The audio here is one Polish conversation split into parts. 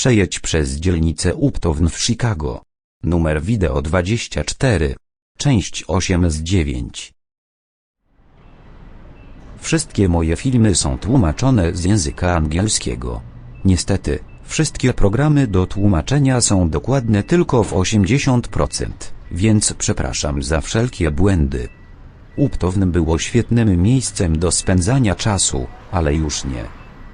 Przejedź przez dzielnicę Uptown w Chicago. Numer wideo 24. Część 8 z 9. Wszystkie moje filmy są tłumaczone z języka angielskiego. Niestety, wszystkie programy do tłumaczenia są dokładne tylko w 80%, więc przepraszam za wszelkie błędy. Uptown było świetnym miejscem do spędzania czasu, ale już nie.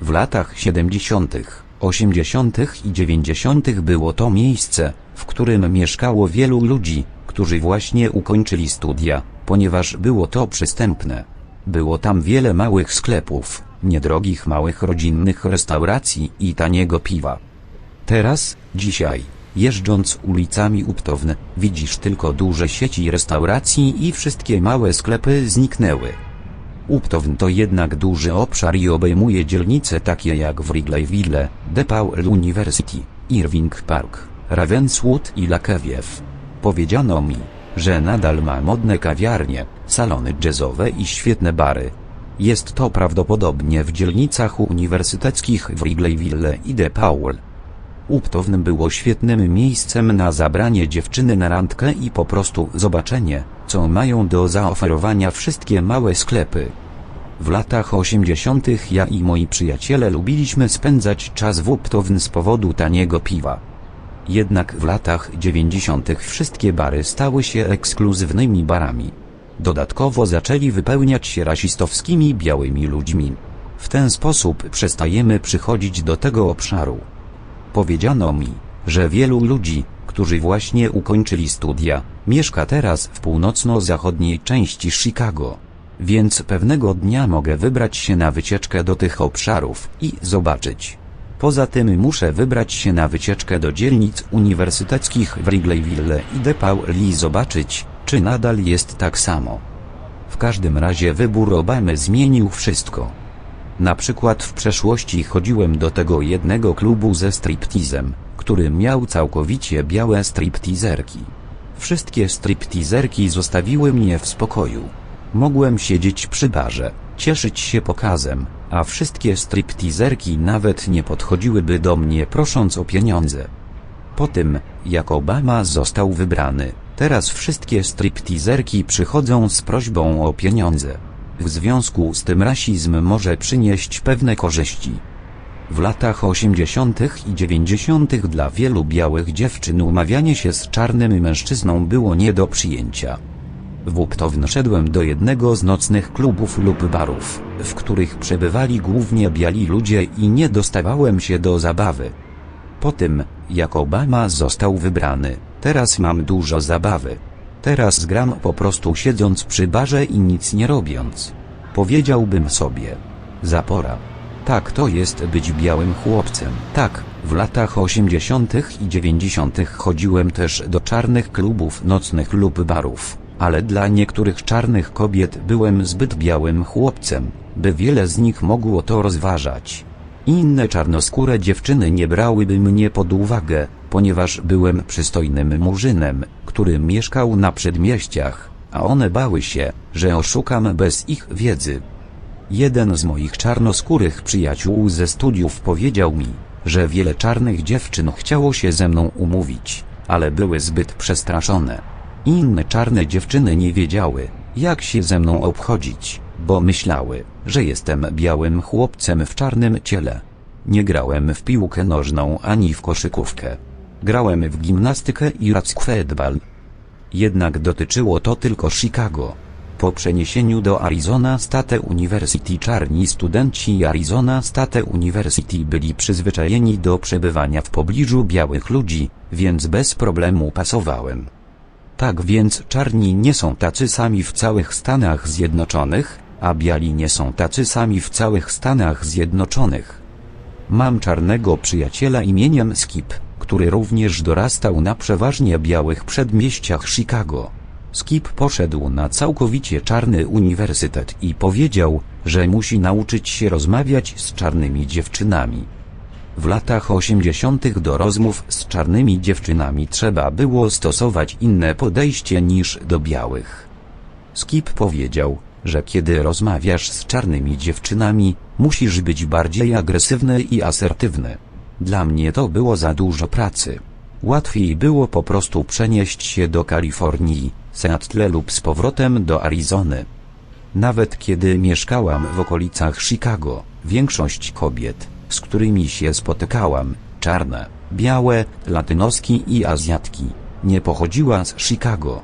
W latach 70., 80. i 90. było to miejsce, w którym mieszkało wielu ludzi, którzy właśnie ukończyli studia, ponieważ było to przystępne. Było tam wiele małych sklepów, niedrogich małych rodzinnych restauracji i taniego piwa. Teraz, dzisiaj, jeżdżąc ulicami Uptown, widzisz tylko duże sieci restauracji i wszystkie małe sklepy zniknęły. Uptown to jednak duży obszar i obejmuje dzielnice takie jak Wrigleyville, DePaul University, Irving Park, Ravenswood i Lakewiew. Powiedziano mi, że nadal ma modne kawiarnie, salony jazzowe i świetne bary. Jest to prawdopodobnie w dzielnicach uniwersyteckich Wrigleyville i DePaul. Uptown było świetnym miejscem na zabranie dziewczyny na randkę i po prostu zobaczenie, co mają do zaoferowania wszystkie małe sklepy. W latach 80. ja i moi przyjaciele lubiliśmy spędzać czas w z powodu taniego piwa. Jednak w latach 90. wszystkie bary stały się ekskluzywnymi barami. Dodatkowo zaczęli wypełniać się rasistowskimi białymi ludźmi. W ten sposób przestajemy przychodzić do tego obszaru. Powiedziano mi, że wielu ludzi, którzy właśnie ukończyli studia, mieszka teraz w północno-zachodniej części Chicago. Więc pewnego dnia mogę wybrać się na wycieczkę do tych obszarów i zobaczyć. Poza tym muszę wybrać się na wycieczkę do dzielnic uniwersyteckich w Wrigleyville i DePaul i zobaczyć, czy nadal jest tak samo. W każdym razie wybór Obamy zmienił wszystko. Na przykład w przeszłości chodziłem do tego jednego klubu ze striptizem, który miał całkowicie białe striptizerki. Wszystkie striptizerki zostawiły mnie w spokoju. Mogłem siedzieć przy barze, cieszyć się pokazem, a wszystkie striptizerki nawet nie podchodziłyby do mnie prosząc o pieniądze. Po tym, jak Obama został wybrany, teraz wszystkie striptizerki przychodzą z prośbą o pieniądze. W związku z tym rasizm może przynieść pewne korzyści. W latach 80. i 90. dla wielu białych dziewczyn umawianie się z czarnym mężczyzną było nie do przyjęcia. W Uptown szedłem do jednego z nocnych klubów lub barów, w których przebywali głównie biali ludzie i nie dostawałem się do zabawy. Po tym, jak Obama został wybrany, teraz mam dużo zabawy. Teraz gram po prostu siedząc przy barze i nic nie robiąc. Powiedziałbym sobie. Zapora. Tak to jest być białym chłopcem. Tak, w latach 80. i 90. chodziłem też do czarnych klubów nocnych lub barów, ale dla niektórych czarnych kobiet byłem zbyt białym chłopcem, by wiele z nich mogło to rozważać. Inne czarnoskóre dziewczyny nie brałyby mnie pod uwagę, ponieważ byłem przystojnym murzynem, który mieszkał na przedmieściach, a one bały się, że oszukam bez ich wiedzy. Jeden z moich czarnoskórych przyjaciół ze studiów powiedział mi, że wiele czarnych dziewczyn chciało się ze mną umówić, ale były zbyt przestraszone. Inne czarne dziewczyny nie wiedziały, jak się ze mną obchodzić, bo myślały, że jestem białym chłopcem w czarnym ciele. Nie grałem w piłkę nożną ani w koszykówkę. Grałem w gimnastykę i basketball. Jednak dotyczyło to tylko Chicago. Po przeniesieniu do Arizona State University czarni studenci Arizona State University byli przyzwyczajeni do przebywania w pobliżu białych ludzi, więc bez problemu pasowałem. Tak więc czarni nie są tacy sami w całych Stanach Zjednoczonych, a biali nie są tacy sami w całych Stanach Zjednoczonych. Mam czarnego przyjaciela imieniem Skip, który również dorastał na przeważnie białych przedmieściach Chicago. Skip poszedł na całkowicie czarny uniwersytet i powiedział, że musi nauczyć się rozmawiać z czarnymi dziewczynami. W latach 80. do rozmów z czarnymi dziewczynami trzeba było stosować inne podejście niż do białych. Skip powiedział, że kiedy rozmawiasz z czarnymi dziewczynami, musisz być bardziej agresywny i asertywny. Dla mnie to było za dużo pracy. Łatwiej było po prostu przenieść się do Kalifornii, Seattle lub z powrotem do Arizony. Nawet kiedy mieszkałam w okolicach Chicago, większość kobiet, z którymi się spotykałam, czarne, białe, latynoski i azjatki, nie pochodziła z Chicago.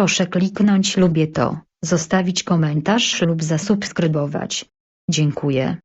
Proszę kliknąć lubię to, zostawić komentarz lub zasubskrybować. Dziękuję.